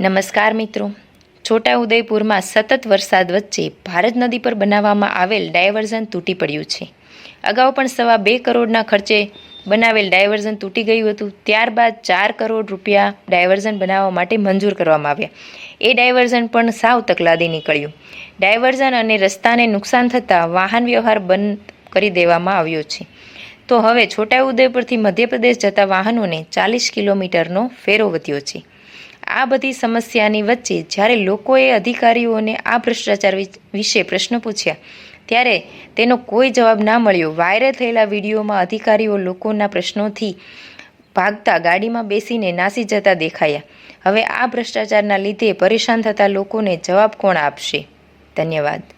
નમસ્કાર મિત્રો. છોટાઉદેપુરમાં સતત વરસાદ વચ્ચે ભારત નદી પર બનાવવામાં આવેલ ડાયવર્ઝન તૂટી પડ્યું છે. અગાઉ પણ સવા બે કરોડના ખર્ચે બનાવેલ ડાયવર્ઝન તૂટી ગયું હતું. ત્યારબાદ ચાર કરોડ રૂપિયા ડાયવર્ઝન બનાવવા માટે મંજૂર કરવામાં આવ્યા. એ ડાયવર્ઝન પણ સાવ તકલાદી નીકળ્યું. ડાયવર્ઝન અને રસ્તાને નુકસાન થતાં વાહન વ્યવહાર બંધ કરી દેવામાં આવ્યો છે. તો હવે છોટાઉદેપુરથી મધ્યપ્રદેશ જતા વાહનોને ચાલીસ કિલોમીટરનો ફેરો વધ્યો છે. આ બધી સમસ્યાની વચ્ચે જ્યારે લોકોએ અધિકારીઓને આ ભ્રષ્ટાચાર વિશે પ્રશ્ન પૂછ્યા, ત્યારે તેનો કોઈ જવાબ ના મળ્યો. વાયરલ થયેલા વિડીયોમાં અધિકારીઓ લોકોના પ્રશ્નોથી ભાગતા ગાડીમાં બેસીને નાસી જતા દેખાયા. હવે આ ભ્રષ્ટાચારના લીધે પરેશાન થતા લોકોને જવાબ કોણ આપશે? ધન્યવાદ.